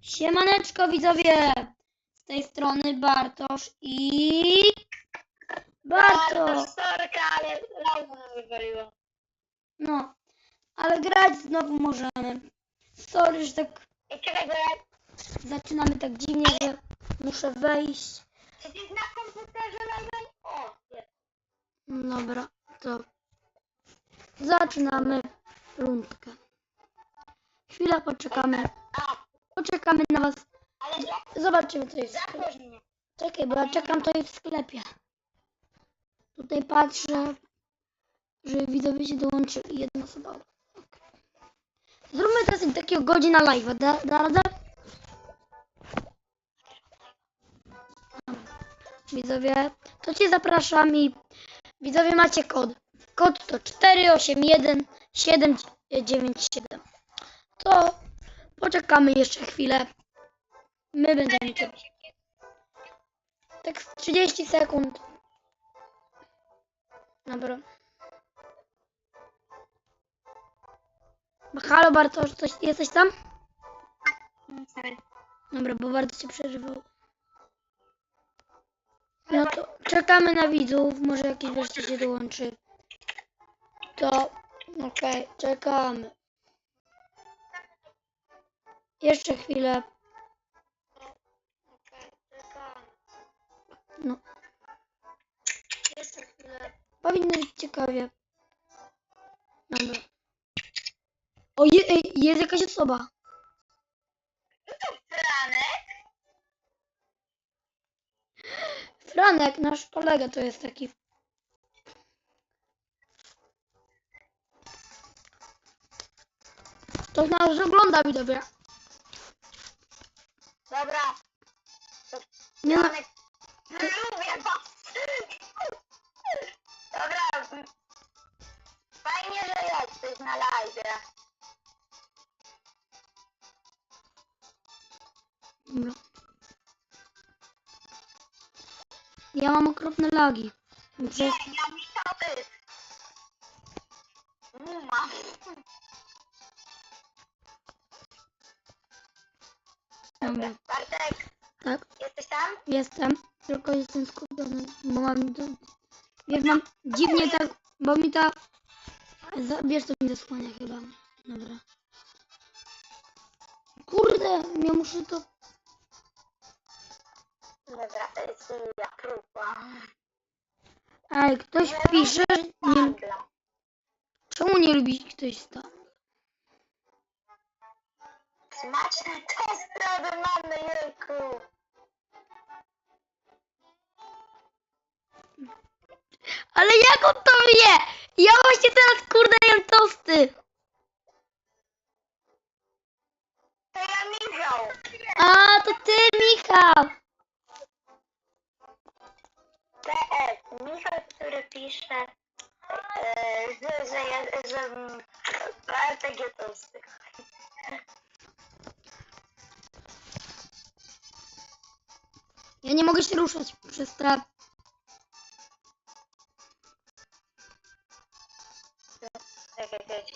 Siemaneczko widzowie! Z tej strony Bartosz i... Bartosz! Sorka, ale lauro nam wywaliło. No, ale grać znowu możemy. Sorry, że tak I czekaj, bo ja... zaczynamy tak dziwnie, że muszę wejść. Czy ty na komputerze lauro? O, jest. Dobra, to zaczynamy rundkę. Chwilę poczekamy. Poczekamy na was. ale. Zobaczymy co jest. w sklepie. Zaproś mnie. Czekaj, bo ja czekam to jest w sklepie. Tutaj patrzę, że widzowie się dołączyli. Jedna osoba. Okej. Zróbmy teraz takiego godzina live'a. Da, da radę? Widzowie, to cię zapraszam i widzowie macie kod. Kod to 481797. To poczekamy jeszcze chwilę. My będziemy czekać. Tak z 30 sekund. Dobra. Halo Bartosz, coś, jesteś tam? Sorry. Dobra, bo bardzo cię przeżywał. No to czekamy na widzów, może jakiś wreszcie się dołączy. To okej, czekamy. Jeszcze chwilę. No. Jeszcze chwilę. Powinno być ciekawie. Dobra. O, je, jest jakaś osoba. Franek? Franek, nasz kolega to jest taki. Ktoś nas ogląda, widzowie. Dobra. Nie no. Lubię was. Dobra. Fajnie, że jesteś na live. Dobra. Ja mam okropne lagi. Nie, Przez... ja mi to ty. Muma. Dobra. Bartek, Tak, jesteś tam? jestem. Tylko jestem skupiony, bo mam... To... Wiesz, mam dziwnie tak, bo mi ta... Za- Wiesz, to mi zasłania chyba. Dobra. Kurde, ja muszę to... Dobra, to jest moja próba. Ej, ktoś pisze, nie, czemu nie lubi ktoś tam? Smaczne tosty od mamy, jejku. Ale jak on to wie? Ja właśnie teraz kurde jem tosty. To ja Michał. A, to ty, Michał. PS. Michał, który pisze, e, że, że, ja, że mm, Bartek je tosty. Ja nie mogę się ruszać przez czekaj.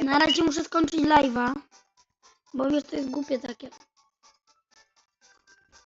Na razie muszę skończyć live'a. Bo wiesz, to jest głupie takie.